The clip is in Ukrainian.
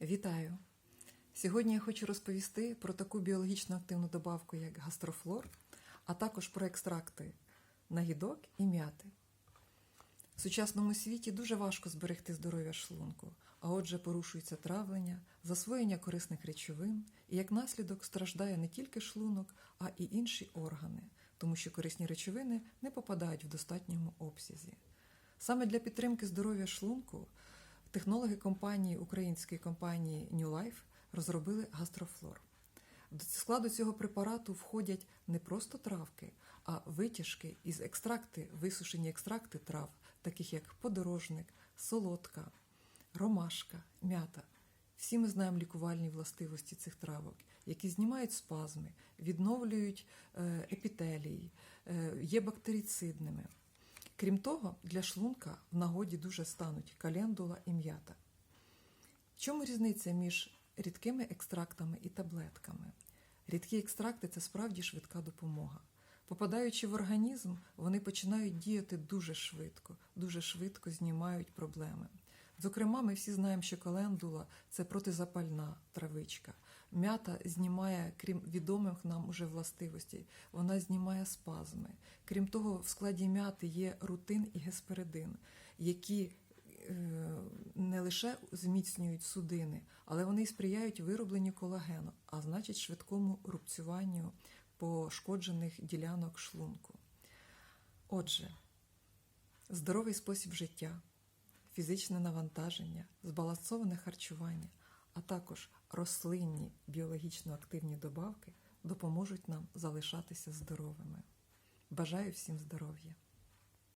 Вітаю! Сьогодні я хочу розповісти про таку біологічно активну добавку, як гастрофлор, а також про екстракти нагідок і м'яти. В сучасному світі дуже важко зберегти здоров'я шлунку, а отже, порушується травлення, засвоєння корисних речовин, і як наслідок страждає не тільки шлунок, а і інші органи, тому що корисні речовини не попадають в достатньому обсязі. Саме для підтримки здоров'я шлунку технологи компанії української компанії New Life розробили гастрофлор. До складу цього препарату входять не просто травки, а витяжки із екстракти, висушені екстракти трав, таких як подорожник, солодка, ромашка, м'ята. Всі ми знаємо лікувальні властивості цих травок, які знімають спазми, відновлюють е, епітелії, е, є бактерицидними. Крім того, для шлунка в нагоді дуже стануть календула і м'ята. В чому різниця між рідкими екстрактами і таблетками? Рідкі екстракти це справді швидка допомога. Попадаючи в організм, вони починають діяти дуже швидко, дуже швидко знімають проблеми. Зокрема, ми всі знаємо, що календула це протизапальна травичка. М'ята знімає, крім відомих нам уже властивостей, вона знімає спазми. Крім того, в складі м'яти є рутин і гесперидин, які е, не лише зміцнюють судини, але вони сприяють виробленню колагену, а значить швидкому рубцюванню пошкоджених ділянок шлунку. Отже, здоровий спосіб життя, фізичне навантаження, збалансоване харчування, а також рослинні біологічно активні добавки допоможуть нам залишатися здоровими. Бажаю всім здоров'я!